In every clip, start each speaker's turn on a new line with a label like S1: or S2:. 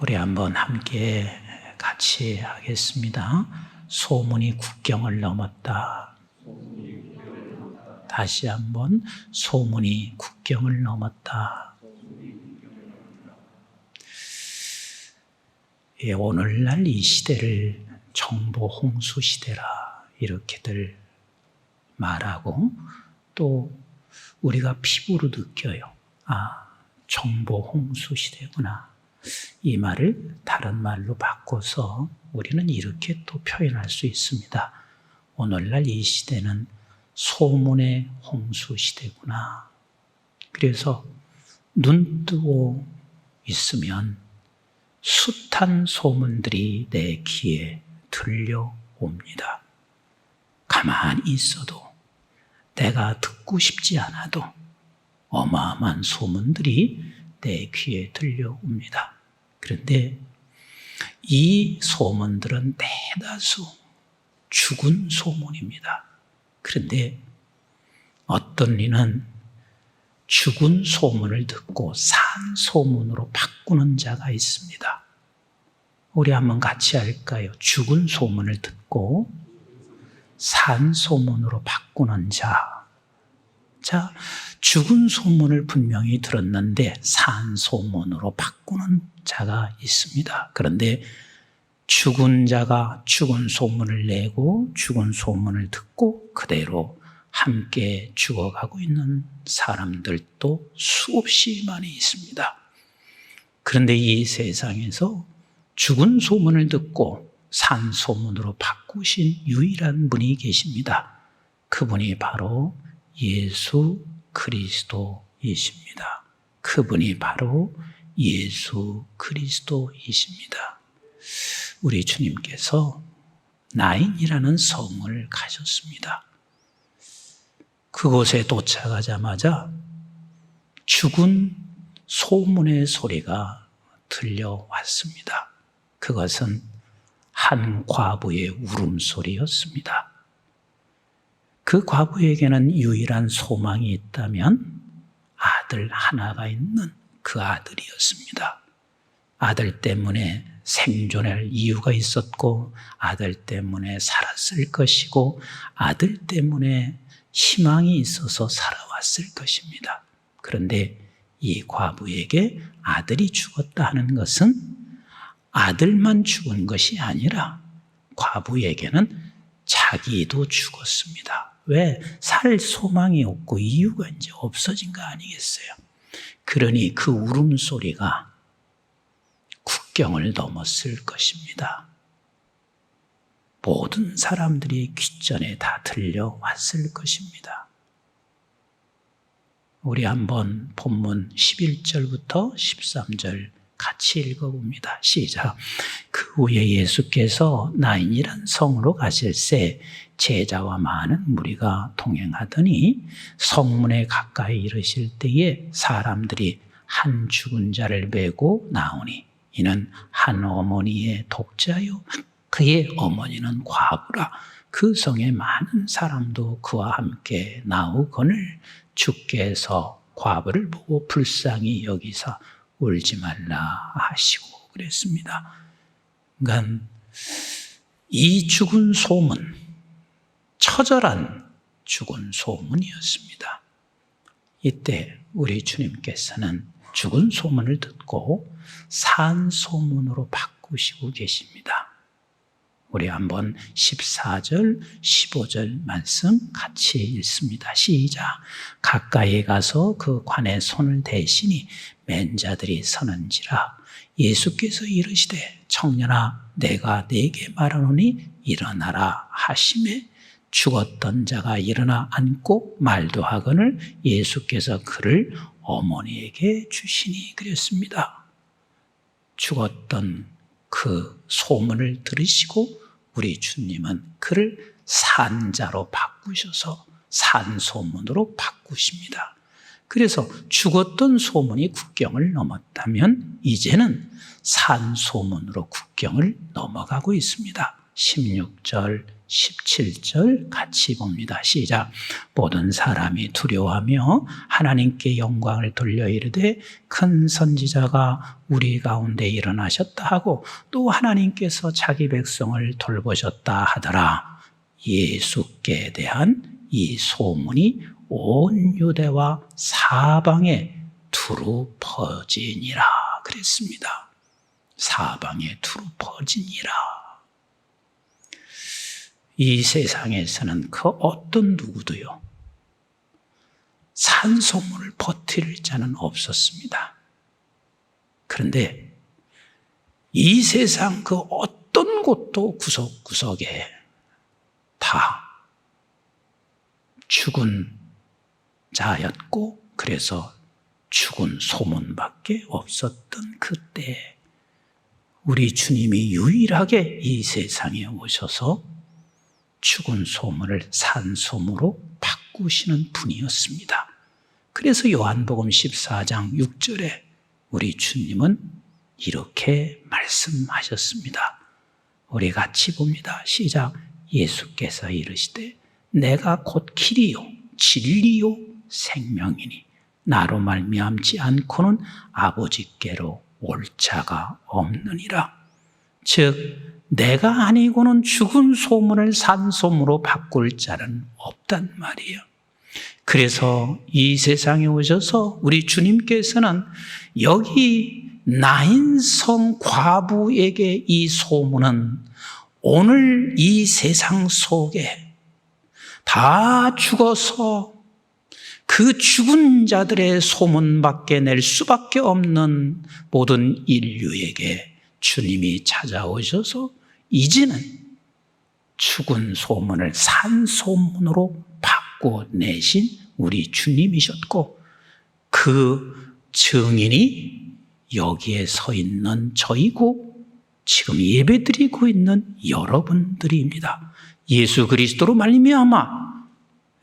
S1: 우리 한번 함께 같이 하겠습니다. 소문이 국경을 넘었다. 다시 한번 소문이 국경을 넘었다. 예, 오늘날 이 시대를 정보 홍수 시대라 이렇게들 말하고 또 우리가 피부로 느껴요. 아, 정보 홍수 시대구나. 이 말을 다른 말로 바꿔서 우리는 이렇게 또 표현할 수 있습니다. 오늘날 이 시대는 소문의 홍수 시대구나. 그래서 눈 뜨고 있으면 숱한 소문들이 내 귀에 들려옵니다. 가만히 있어도 내가 듣고 싶지 않아도 어마어마한 소문들이 내 귀에 들려옵니다. 그런데 이 소문들은 대다수 죽은 소문입니다. 그런데 어떤 이는 죽은 소문을 듣고 산 소문으로 바꾸는 자가 있습니다. 우리 한번 같이 할까요? 죽은 소문을 듣고 산 소문으로 바꾸는 자. 자, 죽은 소문을 분명히 들었는데 산 소문으로 바꾸는 자가 있습니다. 그런데 죽은 자가 죽은 소문을 내고 죽은 소문을 듣고 그대로 함께 죽어가고 있는 사람들도 수없이 많이 있습니다. 그런데 이 세상에서 죽은 소문을 듣고 산 소문으로 바꾸신 유일한 분이 계십니다. 그분이 바로 예수 그리스도이십니다. 그분이 바로 예수 그리스도이십니다. 우리 주님께서 나인이라는 성을 가셨습니다. 그곳에 도착하자마자 죽은 소문의 소리가 들려왔습니다. 그것은 한 과부의 울음소리였습니다. 그 과부에게는 유일한 소망이 있다면 아들 하나가 있는 그 아들이었습니다. 아들 때문에 생존할 이유가 있었고, 아들 때문에 살았을 것이고, 아들 때문에 희망이 있어서 살아왔을 것입니다. 그런데 이 과부에게 아들이 죽었다 하는 것은 아들만 죽은 것이 아니라 과부에게는 자기도 죽었습니다. 왜? 살 소망이 없고 이유가 이제 없어진 거 아니겠어요? 그러니 그 울음소리가 국경을 넘었을 것입니다. 모든 사람들이 귓전에 다 들려왔을 것입니다. 우리 한번 본문 11절부터 13절 같이 읽어봅니다. 시작. 그 후에 예수께서 나인이란 성으로 가실새 제자와 많은 무리가 동행하더니 성문에 가까이 이르실 때에 사람들이 한 죽은 자를 메고 나오니 이는 한 어머니의 독자요 그의 어머니는 과부라 그 성에 많은 사람도 그와 함께 나오거늘 주께서 과부를 보고 불쌍히 여기사 울지 말라 하시고 그랬습니다. 그러니까 이 죽은 소문, 처절한 죽은 소문이었습니다. 이때 우리 주님께서는 죽은 소문을 듣고 산 소문으로 바꾸시고 계십니다. 우리 한번 14절, 15절 말씀 같이 읽습니다. 시작. 가까이 가서 그 관에 손을 대시니 맨자들이 서는지라 예수께서 이르시되 청년아 내가 네게 말하노니 일어나라 하심에 죽었던 자가 일어나 앉고 말도 하거늘 예수께서 그를 어머니에게 주시니 그랬습니다. 죽었던 그 소문을 들으시고 우리 주님은 그를 산자로 바꾸셔서 산소문으로 바꾸십니다. 그래서 죽었던 소문이 국경을 넘었다면 이제는 산소문으로 국경을 넘어가고 있습니다. 16절 17절 같이 봅니다. 시작. 모든 사람이 두려워하며 하나님께 영광을 돌려 이르되 큰 선지자가 우리 가운데 일어나셨다 하고 또 하나님께서 자기 백성을 돌보셨다 하더라. 예수께 대한 이 소문이 온 유대와 사방에 두루 퍼지니라 그랬습니다. 사방에 두루 퍼지니라. 이 세상에서는 그 어떤 누구도요, 산소문을 버틸 자는 없었습니다. 그런데 이 세상 그 어떤 곳도 구석구석에 다 죽은 자였고, 그래서 죽은 소문밖에 없었던 그때, 우리 주님이 유일하게 이 세상에 오셔서 죽은 소문을 산소문으로 바꾸시는 분이었습니다. 그래서 요한복음 14장 6절에 우리 주님은 이렇게 말씀하셨습니다. 우리 같이 봅니다. 시작. 예수께서 이르시되 내가 곧 길이요 진리요 생명이니 나로 말미암지 않고는 아버지께로 올 자가 없느니라. 즉 내가 아니고는 죽은 소문을 산소문으로 바꿀 자는 없단 말이에요. 그래서 이 세상에 오셔서 우리 주님께서는 여기 나인성 과부에게 이 소문은 오늘 이 세상 속에 다 죽어서 그 죽은 자들의 소문밖에 낼 수밖에 없는 모든 인류에게 주님이 찾아오셔서 이제는 죽은 소문을 산 소문으로 바꿔내신 우리 주님이셨고 그 증인이 여기에 서 있는 저이고 지금 예배드리고 있는 여러분들입니다. 예수 그리스도로 말미암아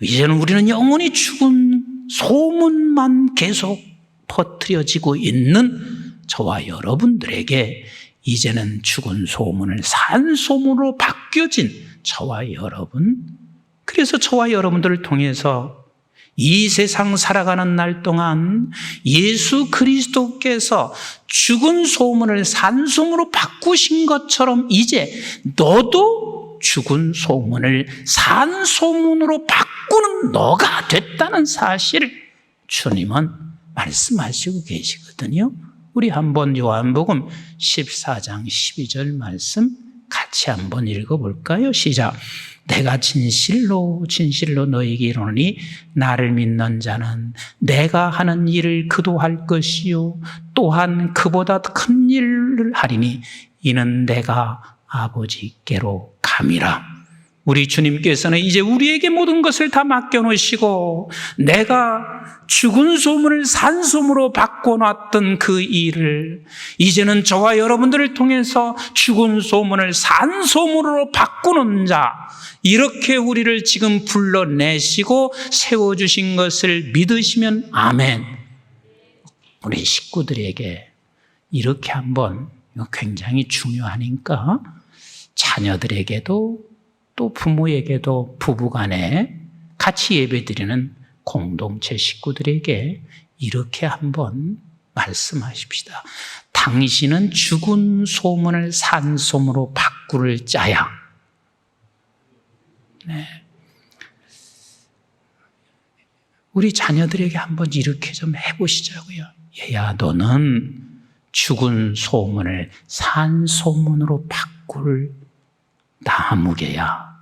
S1: 이제는 우리는 영원히 죽은 소문만 계속 퍼뜨려지고 있는 저와 여러분들에게 이제는 죽은 소문을 산 소문으로 바뀌어진 저와 여러분, 그래서 저와 여러분들을 통해서 이 세상 살아가는 날 동안 예수 그리스도께서 죽은 소문을 산 소문으로 바꾸신 것처럼 이제 너도 죽은 소문을 산 소문으로 바꾸는 너가 됐다는 사실을 주님은 말씀하시고 계시거든요. 우리 한번 요한복음 14장 12절 말씀 같이 한번 읽어볼까요? 시작. 내가 진실로 진실로 너에게 이르노니 나를 믿는 자는 내가 하는 일을 그도 할 것이요 또한 그보다 큰 일을 하리니 이는 내가 아버지께로 감이라. 우리 주님께서는 이제 우리에게 모든 것을 다 맡겨놓으시고 내가 죽은 소문을 산소문으로 바꿔놨던 그 일을 이제는 저와 여러분들을 통해서 죽은 소문을 산소문으로 바꾸는 자 이렇게 우리를 지금 불러내시고 세워주신 것을 믿으시면 아멘. 우리 식구들에게 이렇게 한번 굉장히 중요하니까 자녀들에게도 또 부모에게도 부부간에 같이 예배드리는 공동체 식구들에게 이렇게 한번 말씀하십시다. 당신은 죽은 소문을 산 소문으로 바꿀 자야. 네. 우리 자녀들에게 한번 이렇게 좀 해보시자고요. 얘야, 너는 죽은 소문을 산 소문으로 바꿀 나무개야.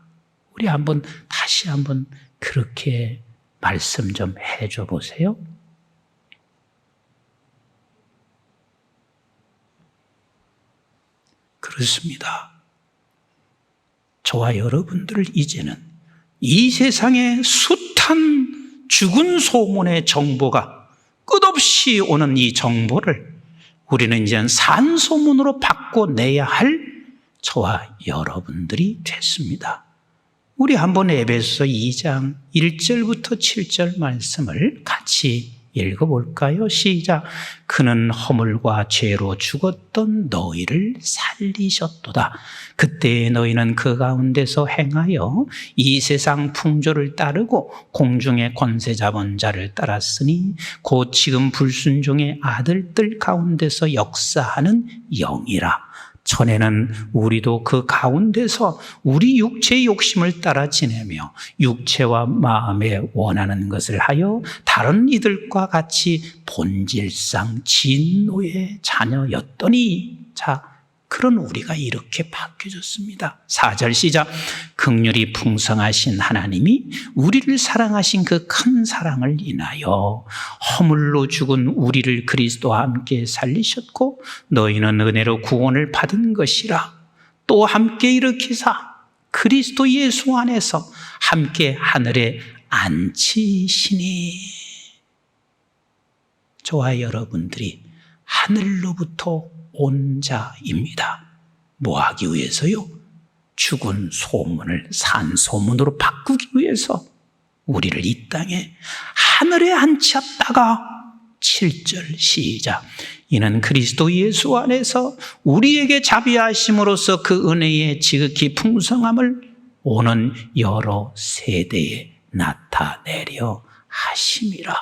S1: 우리 한번 다시 한번 그렇게 말씀 좀 해줘 보세요. 그렇습니다. 저와 여러분들 이제는 이 세상의 숱한 죽은 소문의 정보가 끝없이 오는 이 정보를 우리는 이제 산소문으로 바꿔내야 할 저와 여러분들이 됐습니다. 우리 한번 에베소 2장 1절부터 7절 말씀을 같이 읽어볼까요? 시작. 그는 허물과 죄로 죽었던 너희를 살리셨도다. 그때 너희는 그 가운데서 행하여 이 세상 풍조를 따르고 공중의 권세 잡은 자를 따랐으니 곧 지금 불순종의 아들들 가운데서 역사하는 영이라. 전에는 우리도 그 가운데서 우리 육체의 욕심을 따라 지내며 육체와 마음에 원하는 것을 하여 다른 이들과 같이 본질상 진노의 자녀였더니. 자 그런 우리가 이렇게 바뀌어졌습니다. 4절 시작. 극률이 풍성하신 하나님이 우리를 사랑하신 그 큰 사랑을 인하여 허물로 죽은 우리를 그리스도와 함께 살리셨고 너희는 은혜로 구원을 받은 것이라 또 함께 일으키사 그리스도 예수 안에서 함께 하늘에 앉히시니 저와 여러분들이 하늘로부터 온 자입니다. 뭐 하기 위해서요? 죽은 소문을 산 소문으로 바꾸기 위해서 우리를 이 땅에 하늘에 앉혔다가 7절 시작. 이는 그리스도 예수 안에서 우리에게 자비하심으로써 그 은혜의 지극히 풍성함을 오는 여러 세대에 나타내려 하심이라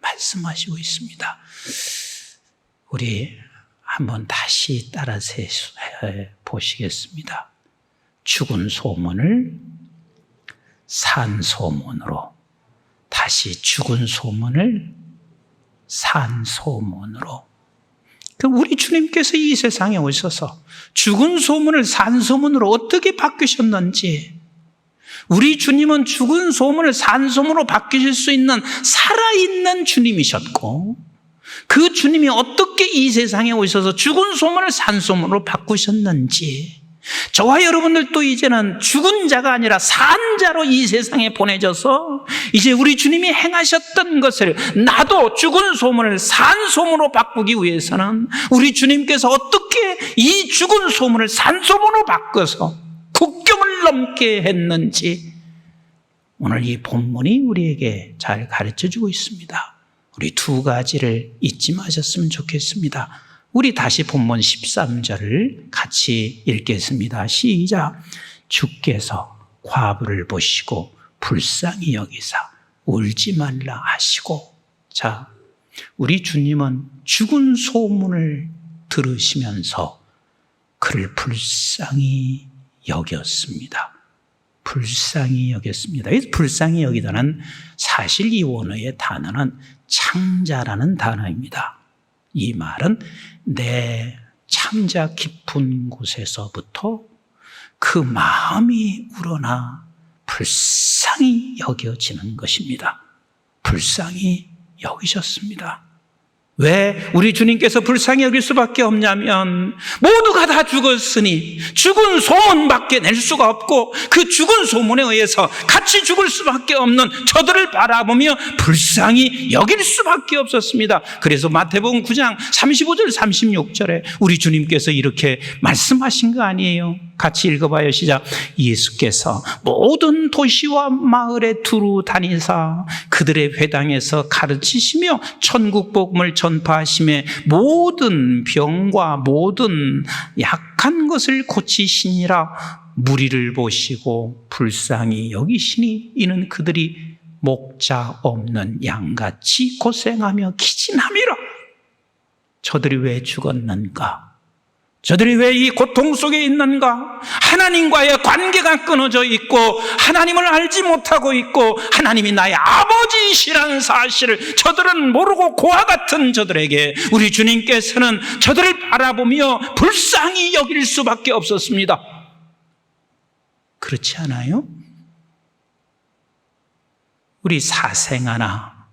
S1: 말씀하시고 있습니다. 우리 한번 다시 따라서 해 보시겠습니다. 죽은 소문을 산 소문으로 다시 죽은 소문을 산 소문으로 그 우리 주님께서 이 세상에 오셔서 죽은 소문을 산 소문으로 어떻게 바뀌셨는지 우리 주님은 죽은 소문을 산 소문으로 바뀌실 수 있는 살아있는 주님이셨고 그 주님이 어떻게 이 세상에 오셔서 죽은 소문을 산 소문으로 바꾸셨는지 저와 여러분들도 이제는 죽은 자가 아니라 산 자로 이 세상에 보내져서 이제 우리 주님이 행하셨던 것을 나도 죽은 소문을 산 소문으로 바꾸기 위해서는 우리 주님께서 어떻게 이 죽은 소문을 산 소문으로 바꿔서 국경을 넘게 했는지 오늘 이 본문이 우리에게 잘 가르쳐 주고 있습니다. 우리 두 가지를 잊지 마셨으면 좋겠습니다. 우리 다시 본문 13절을 같이 읽겠습니다. 시작. 주께서 과부를 보시고 불쌍히 여기사 울지 말라 하시고 자, 우리 주님은 죽은 소문을 들으시면서 그를 불쌍히 여겼습니다. 불쌍히 여겼습니다. 이 불쌍히 여기다는 사실 이 원어의 단어는 창자라는 단어입니다. 이 말은 내 창자 깊은 곳에서부터 그 마음이 우러나 불쌍히 여겨지는 것입니다. 불쌍히 여기셨습니다. 왜 우리 주님께서 불쌍히 여길 수밖에 없냐면 모두가 다 죽었으니 죽은 소문밖에 낼 수가 없고 그 죽은 소문에 의해서 같이 죽을 수밖에 없는 저들을 바라보며 불쌍히 여길 수밖에 없었습니다. 그래서 마태복음 9장 35절 36절에 우리 주님께서 이렇게 말씀하신 거 아니에요. 같이 읽어봐요. 시작. 예수께서 모든 도시와 마을에 두루 다니사 그들의 회당에서 가르치시며 천국 복음을 전 파하심에 모든 병과 모든 약한 것을 고치시니라 무리를 보시고 불쌍히 여기시니 이는 그들이 목자 없는 양같이 고생하며 기진함이라 저들이 왜 죽었는가? 저들이 왜 이 고통 속에 있는가? 하나님과의 관계가 끊어져 있고 하나님을 알지 못하고 있고 하나님이 나의 아버지이시라는 사실을 저들은 모르고 고와 같은 저들에게 우리 주님께서는 저들을 바라보며 불쌍히 여길 수밖에 없었습니다. 그렇지 않아요? 우리 사생아나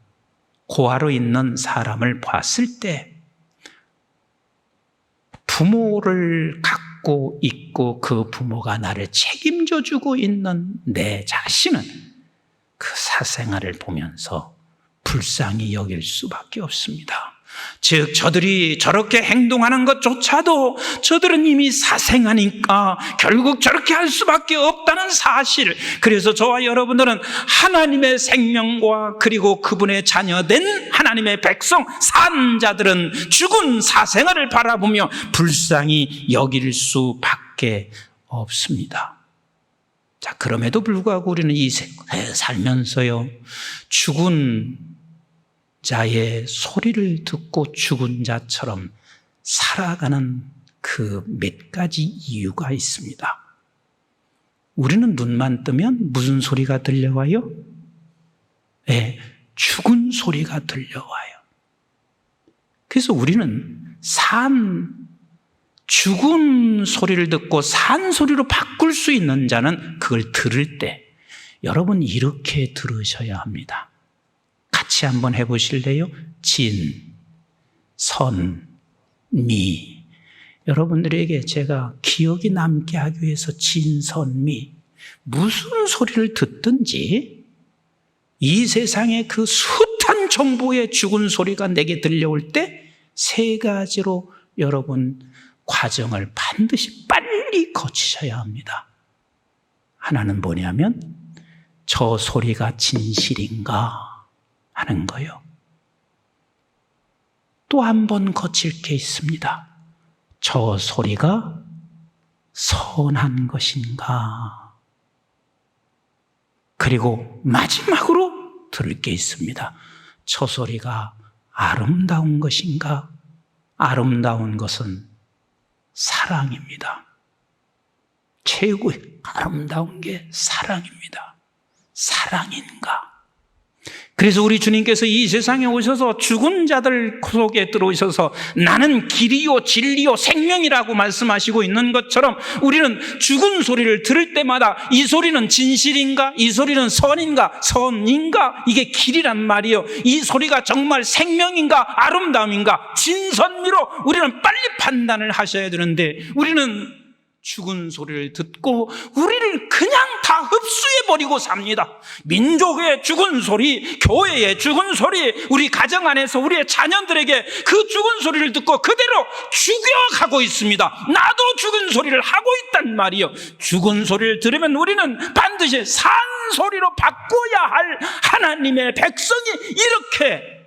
S1: 고아로 있는 사람을 봤을 때 부모를 갖고 있고 그 부모가 나를 책임져 주고 있는 내 자신은 그 사생활을 보면서 불쌍히 여길 수밖에 없습니다. 즉, 저들이 저렇게 행동하는 것조차도 저들은 이미 사생하니까 결국 저렇게 할 수밖에 없다는 사실. 그래서 저와 여러분들은 하나님의 생명과 그리고 그분의 자녀된 하나님의 백성 산 자들은 죽은 사생아를 바라보며 불쌍히 여길 수밖에 없습니다. 자, 그럼에도 불구하고 우리는 이 살면서요, 죽은 자의 소리를 듣고 죽은 자처럼 살아가는 그 몇 가지 이유가 있습니다. 우리는 눈만 뜨면 무슨 소리가 들려와요? 예, 죽은 소리가 들려와요. 그래서 우리는 산, 죽은 소리를 듣고 산 소리로 바꿀 수 있는 자는 그걸 들을 때 여러분 이렇게 들으셔야 합니다. 같이 한번 해보실래요? 진, 선, 미. 여러분들에게 제가 기억이 남게 하기 위해서 진, 선, 미. 무슨 소리를 듣든지 이 세상의 그 숱한 정보의 죽은 소리가 내게 들려올 때 세 가지로 여러분 과정을 반드시 빨리 거치셔야 합니다. 하나는 뭐냐면 저 소리가 진실인가 하는 거요. 또 한 번 거칠 게 있습니다. 저 소리가 선한 것인가? 그리고 마지막으로 들을 게 있습니다. 저 소리가 아름다운 것인가? 아름다운 것은 사랑입니다. 최고의 아름다운 게 사랑입니다. 사랑인가? 그래서 우리 주님께서 이 세상에 오셔서 죽은 자들 속에 들어오셔서 나는 길이요 진리요 생명이라고 말씀하시고 있는 것처럼 우리는 죽은 소리를 들을 때마다 이 소리는 진실인가? 이 소리는 선인가? 선인가? 이게 길이란 말이요. 이 소리가 정말 생명인가? 아름다움인가? 진선미로 우리는 빨리 판단을 하셔야 되는데 우리는 죽은 소리를 듣고 우리를 그냥 다 흡수해버리고 삽니다. 민족의 죽은 소리, 교회의 죽은 소리, 우리 가정 안에서 우리의 자녀들에게 그 죽은 소리를 듣고 그대로 죽여가고 있습니다. 나도 죽은 소리를 하고 있단 말이요. 죽은 소리를 들으면 우리는 반드시 산 소리로 바꿔야 할 하나님의 백성이 이렇게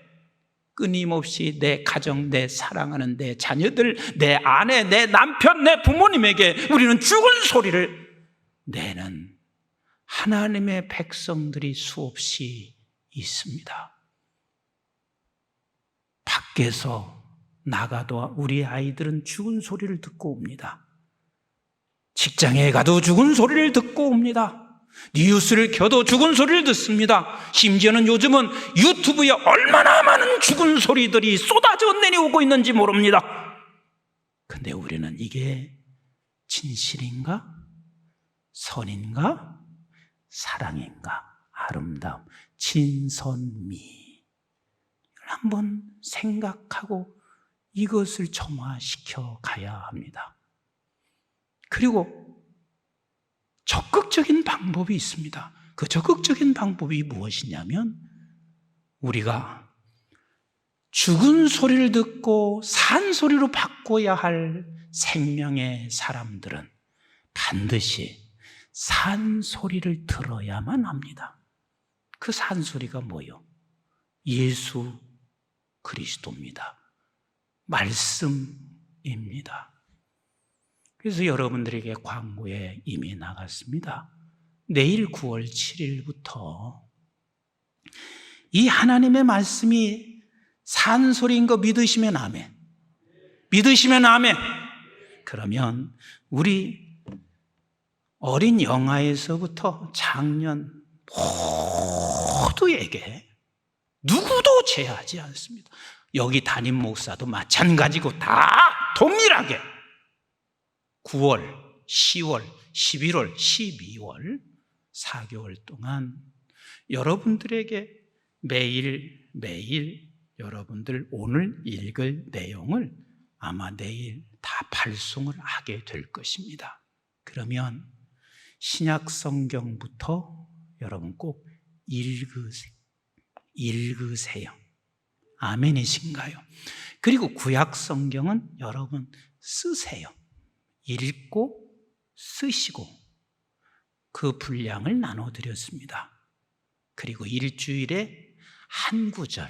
S1: 끊임없이 내 가정, 내 사랑하는 내 자녀들, 내 아내, 내 남편, 내 부모님에게 우리는 죽은 소리를 내는 하나님의 백성들이 수없이 있습니다. 밖에서 나가도 우리 아이들은 죽은 소리를 듣고 옵니다. 직장에 가도 죽은 소리를 듣고 옵니다. 뉴스를 켜도 죽은 소리를 듣습니다. 심지어는 요즘은 유튜브에 얼마나 많은 죽은 소리들이 쏟아져 내려오고 있는지 모릅니다. 근데 우리는 이게 진실인가? 선인가? 사랑인가? 아름다움, 진선미. 한번 생각하고 이것을 점화시켜 가야 합니다. 그리고 적극적인 방법이 있습니다. 그 적극적인 방법이 무엇이냐면 우리가 죽은 소리를 듣고 산 소리로 바꿔야 할 생명의 사람들은 반드시 산 소리를 들어야만 합니다. 그 산 소리가 뭐요? 예수 그리스도입니다. 말씀입니다. 그래서 여러분들에게 광고에 이미 나갔습니다. 내일 9월 7일부터 이 하나님의 말씀이 산소리인 거 믿으시면 아멘. 믿으시면 아멘. 그러면 우리 어린 영아에서부터 작년 모두에게 누구도 제하지 않습니다. 여기 담임 목사도 마찬가지고 다 동일하게 9월, 10월, 11월, 12월 4개월 동안 여러분들에게 매일 매일 여러분들 오늘 읽을 내용을 아마 내일 다 발송을 하게 될 것입니다. 그러면 신약 성경부터 여러분 꼭 읽으세요. 읽으세요. 아멘이신가요? 그리고 구약 성경은 여러분 쓰세요. 읽고 쓰시고 그 분량을 나눠 드렸습니다. 그리고 일주일에 한 구절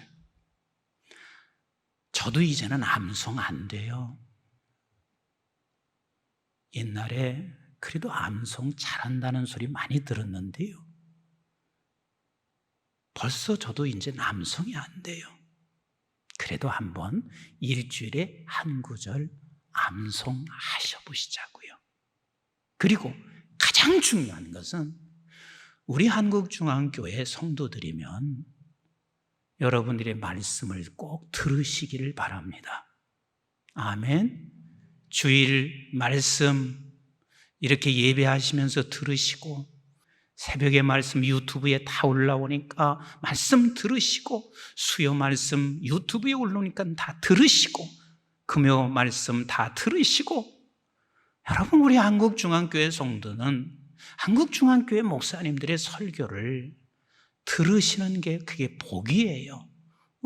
S1: 저도 이제는 암송 안 돼요. 옛날에 그래도 암송 잘한다는 소리 많이 들었는데요. 벌써 저도 이제 남성이 안 돼요. 그래도 한번 일주일에 한 구절 암송 하셔보시자고요. 그리고 가장 중요한 것은 우리 한국중앙교회 성도들이면 여러분들의 말씀을 꼭 들으시기를 바랍니다. 아멘. 주일 말씀 이렇게 예배하시면서 들으시고 새벽에 말씀 유튜브에 다 올라오니까 말씀 들으시고 수요 말씀 유튜브에 올라오니까 다 들으시고 금요 말씀 다 들으시고 여러분 우리 한국중앙교회 성도는 한국중앙교회 목사님들의 설교를 들으시는 게 그게 복이에요.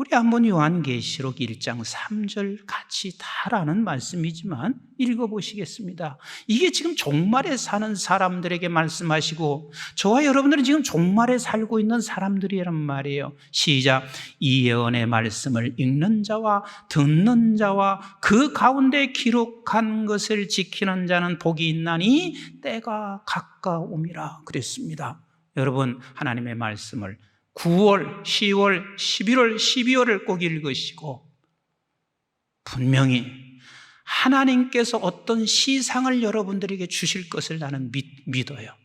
S1: 우리 한번 요한계시록 1장 3절 같이 다라는 말씀이지만 읽어보시겠습니다. 이게 지금 종말에 사는 사람들에게 말씀하시고 저와 여러분들은 지금 종말에 살고 있는 사람들이란 말이에요. 시작. 이 예언의 말씀을 읽는 자와 듣는 자와 그 가운데 기록한 것을 지키는 자는 복이 있나니 때가 가까움이라 그랬습니다. 여러분 하나님의 말씀을 9월, 10월, 11월, 12월을 꼭 읽으시고 분명히 하나님께서 어떤 시상을 여러분들에게 주실 것을 나는 믿, 믿어요.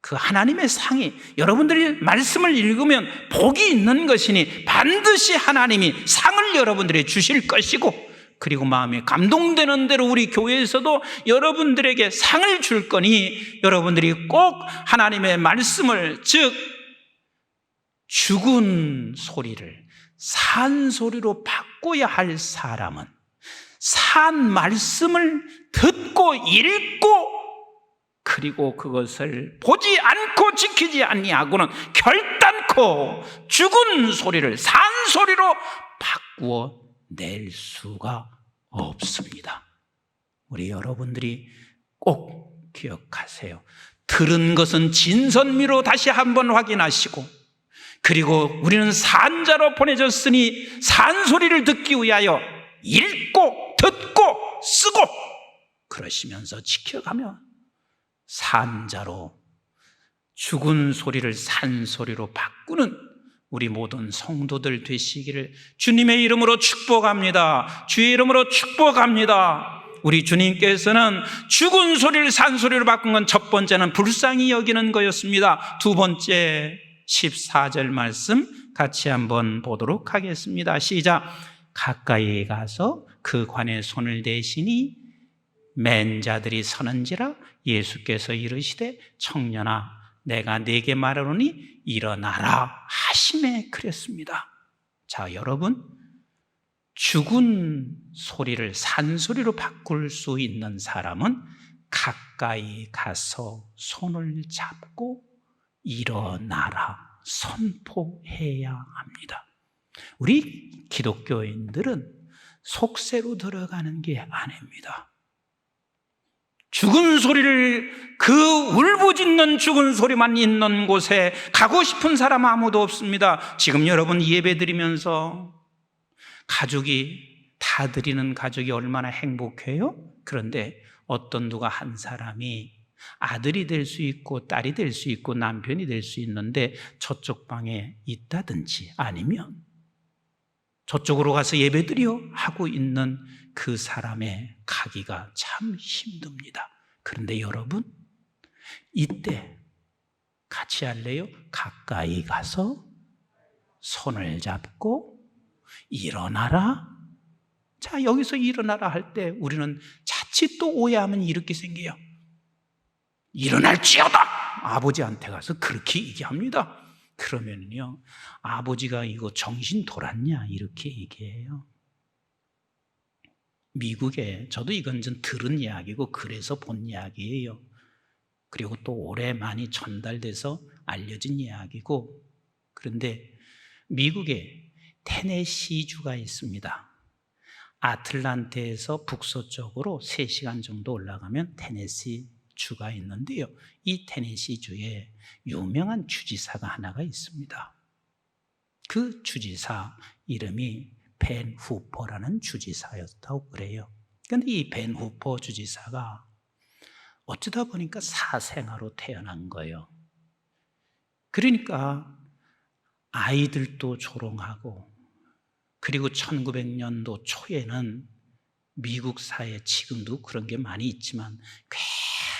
S1: 그 하나님의 상이 여러분들이 말씀을 읽으면 복이 있는 것이니 반드시 하나님이 상을 여러분들에게 주실 것이고 그리고 마음에 감동되는 대로 우리 교회에서도 여러분들에게 상을 줄 거니 여러분들이 꼭 하나님의 말씀을 즉 죽은 소리를 산 소리로 바꿔야 할 사람은 산 말씀을 듣고 읽고 그리고 그것을 보지 않고 지키지 아니하고는 결단코 죽은 소리를 산 소리로 바꾸어 낼 수가 없습니다. 우리 여러분들이 꼭 기억하세요. 들은 것은 진선미로 다시 한번 확인하시고 그리고 우리는 산자로 보내졌으니 산소리를 듣기 위하여 읽고 듣고 쓰고 그러시면서 지켜가면 산자로 죽은 소리를 산소리로 바꾸는 우리 모든 성도들 되시기를 주님의 이름으로 축복합니다. 주의 이름으로 축복합니다. 우리 주님께서는 죽은 소리를 산소리로 바꾼 건 첫 번째는 불쌍히 여기는 거였습니다. 두 번째 14절 말씀 같이 한번 보도록 하겠습니다. 시작. 가까이 가서 그 관에 손을 대시니 맨 자들이 서는지라 예수께서 이르시되 청년아 내가 네게 말하노니 일어나라 하심에 그랬습니다. 자, 여러분 죽은 소리를 산소리로 바꿀 수 있는 사람은 가까이 가서 손을 잡고 일어나라 선포해야 합니다. 우리 기독교인들은 속세로 들어가는 게 아닙니다. 죽은 소리를 그 울부짖는 죽은 소리만 있는 곳에 가고 싶은 사람 아무도 없습니다. 지금 여러분 예배 드리면서 가족이 다 드리는 가족이 얼마나 행복해요? 그런데 어떤 누가 한 사람이 아들이 될 수 있고 딸이 될 수 있고 남편이 될 수 있는데 저쪽 방에 있다든지 아니면 저쪽으로 가서 예배 드려 하고 있는 그 사람의 가기가 참 힘듭니다. 그런데 여러분, 이때 같이 할래요? 가까이 가서 손을 잡고 일어나라. 자, 여기서 일어나라 할 때 우리는 자칫 또 오해하면 이렇게 생겨요. 일어날지어다! 아버지한테 가서 그렇게 얘기합니다. 그러면요, 아버지가 이거 정신 돌았냐? 이렇게 얘기해요. 미국에, 저도 이건 좀 들은 이야기고, 그래서 본 이야기예요. 그리고 또 오래 많이 전달돼서 알려진 이야기고, 그런데 미국에 테네시주가 있습니다. 아틀란테에서 북서쪽으로 3시간 정도 올라가면 테네시 주가 있는데요. 이 테네시 주에 유명한 주지사가 하나가 있습니다. 그 주지사 이름이 벤 후퍼라는 주지사였다고 그래요. 근데 이 벤 후퍼 주지사가 어쩌다 보니까 사생아로 태어난 거예요. 그러니까 아이들도 조롱하고 그리고 1900년도 초에는 미국 사회 지금도 그런 게 많이 있지만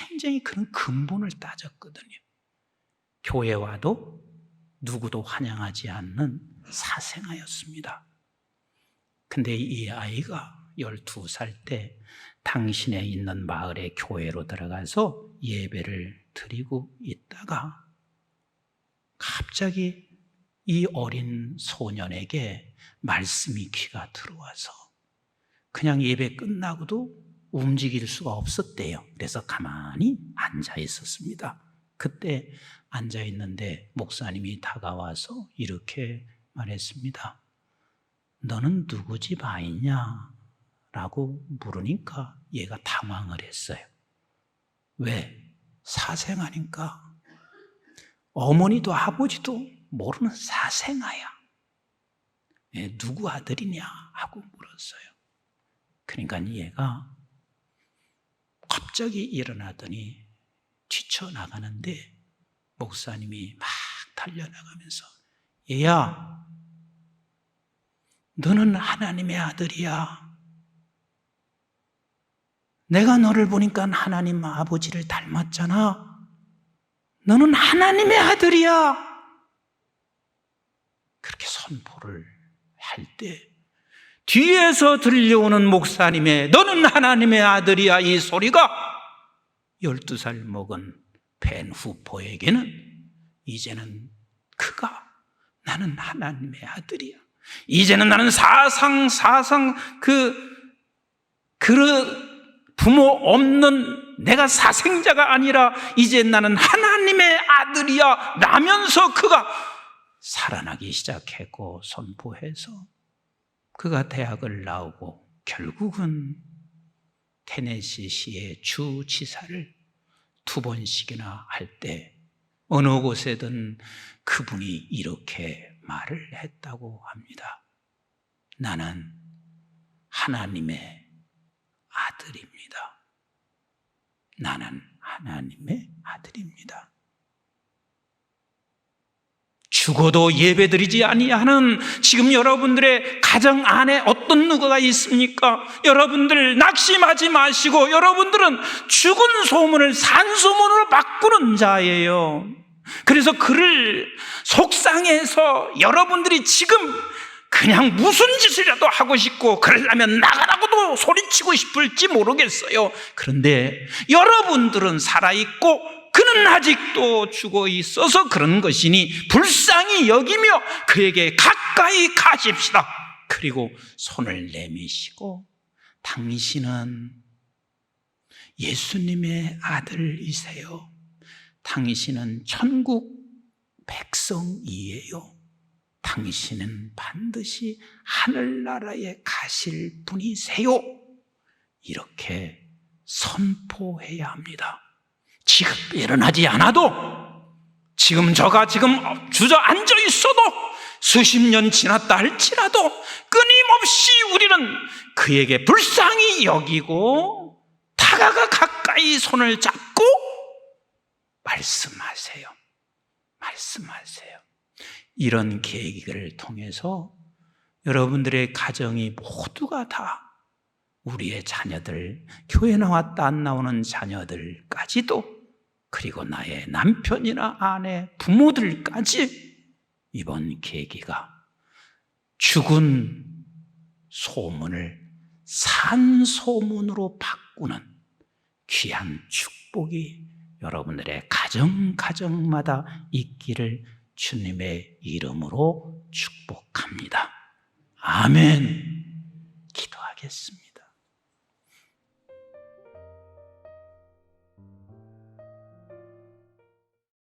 S1: 굉장히 그런 근본을 따졌거든요. 교회와도 누구도 환영하지 않는 사생아였습니다. 근데 이 아이가 12살 때 당신의 있는 마을의 교회로 들어가서 예배를 드리고 있다가 갑자기 이 어린 소년에게 말씀이 귀가 들어와서 그냥 예배 끝나고도 움직일 수가 없었대요. 그래서 가만히 앉아 있었습니다. 그때 앉아 있는데 목사님이 다가와서 이렇게 말했습니다. 너는 누구 집 아이냐? 라고 물으니까 얘가 당황을 했어요. 왜? 사생아니까. 어머니도 아버지도 모르는 사생아야. 예, 누구 아들이냐? 하고 물었어요. 그러니까 얘가 갑자기 일어나더니 뛰쳐나가는데 목사님이 막 달려나가면서 얘야, 너는 하나님의 아들이야. 내가 너를 보니까 하나님 아버지를 닮았잖아. 너는 하나님의 아들이야. 그렇게 선포를 할 때 뒤에서 들려오는 목사님의 너는 하나님의 아들이야 이 소리가 12살 먹은 벤 후포에게는 이제는 그가 나는 하나님의 아들이야. 이제는 나는 사상 사상 그 그 부모 없는 내가 사생자가 아니라 이제 나는 하나님의 아들이야 라면서 그가 살아나기 시작했고 선포해서 그가 대학을 나오고 결국은 테네시시의 주 지사를 두 번씩이나 할 때 어느 곳에든 그분이 이렇게 말을 했다고 합니다. 나는 하나님의 아들입니다. 나는 하나님의 아들입니다. 죽어도 예배드리지 아니하는 지금 여러분들의 가정 안에 어떤 누구가 있습니까? 여러분들 낙심하지 마시고 여러분들은 죽은 소문을 산 소문으로 바꾸는 자예요. 그래서 그를 속상해서 여러분들이 지금 그냥 무슨 짓이라도 하고 싶고 그러려면 나가라고도 소리치고 싶을지 모르겠어요. 그런데 여러분들은 살아있고 그는 아직도 죽어 있어서 그런 것이니 불쌍히 여기며 그에게 가까이 가십시다. 그리고 손을 내미시고 당신은 예수님의 아들이세요. 당신은 천국 백성이에요. 당신은 반드시 하늘나라에 가실 분이세요. 이렇게 선포해야 합니다. 지금 일어나지 않아도 지금 저가 지금 주저앉아 있어도 수십 년 지났다 할지라도 끊임없이 우리는 그에게 불쌍히 여기고 다가가 가까이 손을 잡고 말씀하세요. 말씀하세요. 이런 계기를 통해서 여러분들의 가정이 모두가 다 우리의 자녀들, 교회 나왔다 안 나오는 자녀들까지도 그리고 나의 남편이나 아내, 부모들까지 이번 계기가 죽은 소문을 산 소문으로 바꾸는 귀한 축복이 여러분들의 가정 가정마다 있기를 주님의 이름으로 축복합니다. 아멘. 기도하겠습니다.